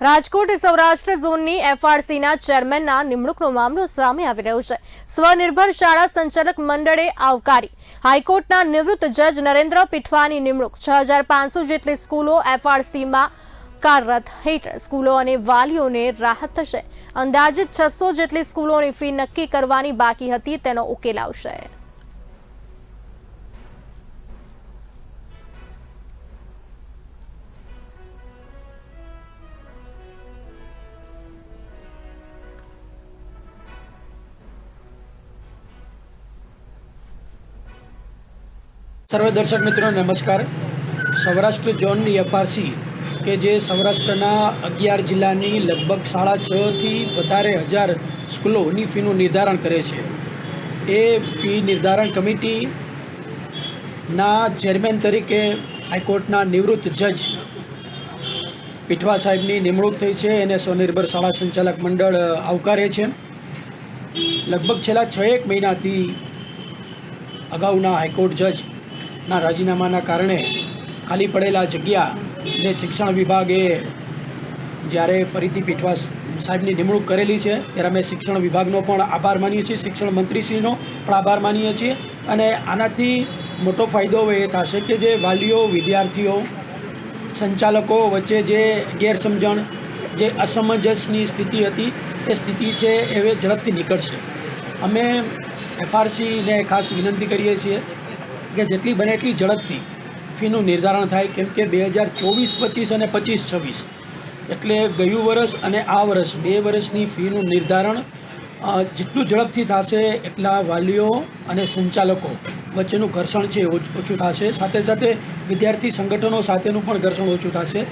રાજકોટ સૌરાષ્ટ્ર ઝોનની એફઆરસીના ચેરમેનના નિમણૂકનો મામલો સામે આવી રહ્યો છે. સ્વનિર્ભર શાળા સંચાલક મંડળે આવકારી હાઈકોર્ટના નિવૃત્ત જજ નરેન્દ્ર પીઠવાની નિમણૂક. છ જેટલી સ્કૂલો એફઆરસીમાં કાર્યરત હેઠળ સ્કૂલો અને વાલીઓને રાહત થશે. અંદાજિત છસો જેટલી સ્કૂલોની ફી નક્કી કરવાની બાકી હતી, તેનો ઉકેલ આવશે. સર્વે દર્શક મિત્રો, નમસ્કાર. સૌરાષ્ટ્ર ઝોનની એફઆરસી કે જે સૌરાષ્ટ્રના અગિયાર જિલ્લાની લગભગ સાડા છથી વધારે હજાર સ્કૂલોની ફીનું નિર્ધારણ કરે છે. એ ફી નિર્ધારણ કમિટીના ચેરમેન તરીકે હાઈકોર્ટના નિવૃત્ત જજ પીઠવા સાહેબની નિમણૂક થઈ છે. એને સ્વનિર્ભર શાળા સંચાલક મંડળ આવકારે છે. લગભગ છેલ્લા છ એક મહિનાથી અગાઉના હાઈકોર્ટ જજના રાજીનામાના કારણે ખાલી પડેલા જગ્યાને શિક્ષણ વિભાગે જ્યારે ફરીથી પીઠવા સાહેબની નિમણૂક કરેલી છે, ત્યારે અમે શિક્ષણ વિભાગનો પણ આભાર માનીએ છીએ, શિક્ષણ મંત્રીશ્રીનો પણ આભાર માનીએ છીએ અને આનાથી મોટો ફાયદો એ થશે કે જે વાલીઓ, વિદ્યાર્થીઓ, સંચાલકો વચ્ચે જે ગેરસમજણ, જે અસમંજસની સ્થિતિ હતી, એ સ્થિતિ છે, એ ઝડપથી નીકળશે. અમે એફઆરસીને ખાસ વિનંતી કરીએ છીએ કે જેટલી બને એટલી ઝડપથી ફીનું નિર્ધારણ થાય, કેમ કે બે હજાર ચોવીસ, પચીસ અને પચીસ, છવ્વીસ. એટલે ગયું વર્ષ અને આ વર્ષ, બે વર્ષની ફીનું નિર્ધારણ જેટલું ઝડપથી થશે એટલા વાલીઓ અને સંચાલકો વચ્ચેનું ઘર્ષણ છે ઓછું થશે. સાથે સાથે વિદ્યાર્થી સંગઠનો સાથેનું પણ ઘર્ષણ ઓછું થશે.